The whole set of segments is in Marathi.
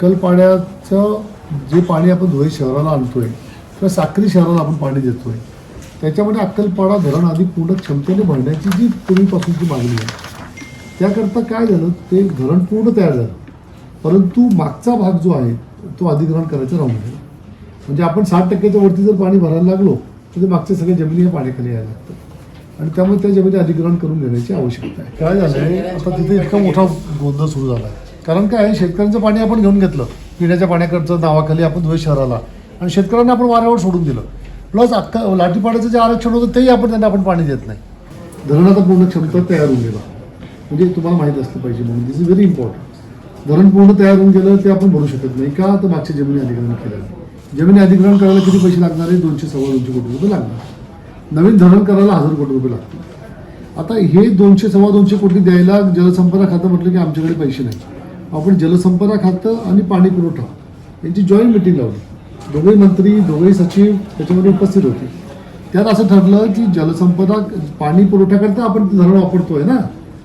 अक्कलपाड्याचं जे पाणी आपण धुळे शहराला आणतोय किंवा साक्री शहराला आपण पाणी देतोय त्याच्यामध्ये अक्कलपाडा धरण आधी पूर्ण क्षमतेने भरण्याची जी पूर्वीपासूनची मागणी आहे त्याकरता काय झालं ते धरण पूर्ण तयार झालं. परंतु मागचा भाग जो आहे तो अधिग्रहण करायचा राहून गेला म्हणजे आपण साठ टक्क्याच्या वरती जर पाणी भरायला लागलो तर ते मागच्या सगळ्या जमिनी या पाण्याखाली यायला लागतात. आणि त्यामुळे त्या जमिनी अधिग्रहण करून घेण्याची आवश्यकता आहे. काय झालंय आता तिथे इतका मोठा गोंधळ सुरू झाला आहे. कारण काय शेतकऱ्यांचं पाणी आपण घेऊन घेतलं. पिण्याच्या पाण्याकडचं नावाखाली आपण धुळे शहराला. आणि शेतकऱ्यांना आपण वाऱ्यावर सोडून दिलं. प्लस अख्खा लाठीपाड्याचं जे आरक्षण होतं तेही आपण त्यांना आपण पाणी देत नाही. धरणाचा पूर्ण क्षमता तयार होऊन गेला. म्हणजे तुम्हाला माहीत असलं पाहिजे म्हणून. दिस इज व्हेरी इम्पॉर्टंट धरण पूर्ण तयार होऊन गेलं ते आपण भरू शकत नाही. का? तर मागच्या जमिनी अधिग्रहण केलं जमिनी अधिग्रहण करायला किती पैसे लागणार आहे? दोनशे सव्वा दोनशे कोटी रुपये लागणार. नवीन धरण करायला हजार कोटी रुपये लागतील. आता हे दोनशे सव्वा दोनशे कोटी द्यायला जलसंपदा खातं म्हटलं की आमच्याकडे पैसे नाही आपण जलसंपदा खातं आणि पाणी पुरवठा यांची जॉईंट मिटिंग लावली. दोघेही मंत्री दोघेही सचिव त्याच्यामध्ये उपस्थित होते. त्यात असं ठरलं की जलसंपदा पाणी पुरवठ्याकरता आपण धरण वापरतोय ना?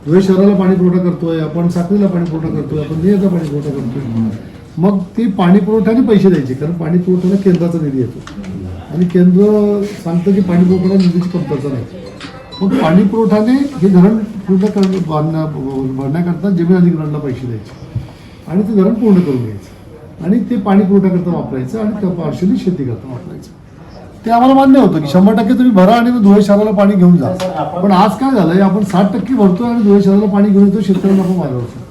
धुळे शहराला पाणी पुरवठा करतोय आपण साखरेला पाणी पुरवठा करतोय आपण नेहरला पाणी पुरवठा करतोय मग ते पाणी पुरवठ्याने पैसे द्यायचे कारण पाणी पुरवठ्याला केंद्राचा निधी येतो. आणि केंद्र सांगतं की पाणी पुरवठ्याला निधीची कमतरता नाही. मग पाणी पुरवठ्याने हे धरण पूर्ण कर बांधण्या भरण्याकरता जमीन अधिग्रहणला पैसे द्यायचे. आणि ते धरण पूर्ण करून घ्यायचं. आणि ते पाणी पुरवठ्याकरता वापरायचं आणि त्या पार्शली शेती करता वापरायचं. ते आम्हाला मान्य होतं की शंभर टक्के तुम्ही भरा आणि मग धुळे शहराला पाणी घेऊन जा. पण आज काय झालंय आपण साठ टक्के भरतोय आणि धुळे शहराला पाणी घेऊन येतो शेतकऱ्यांना आपण मारवतो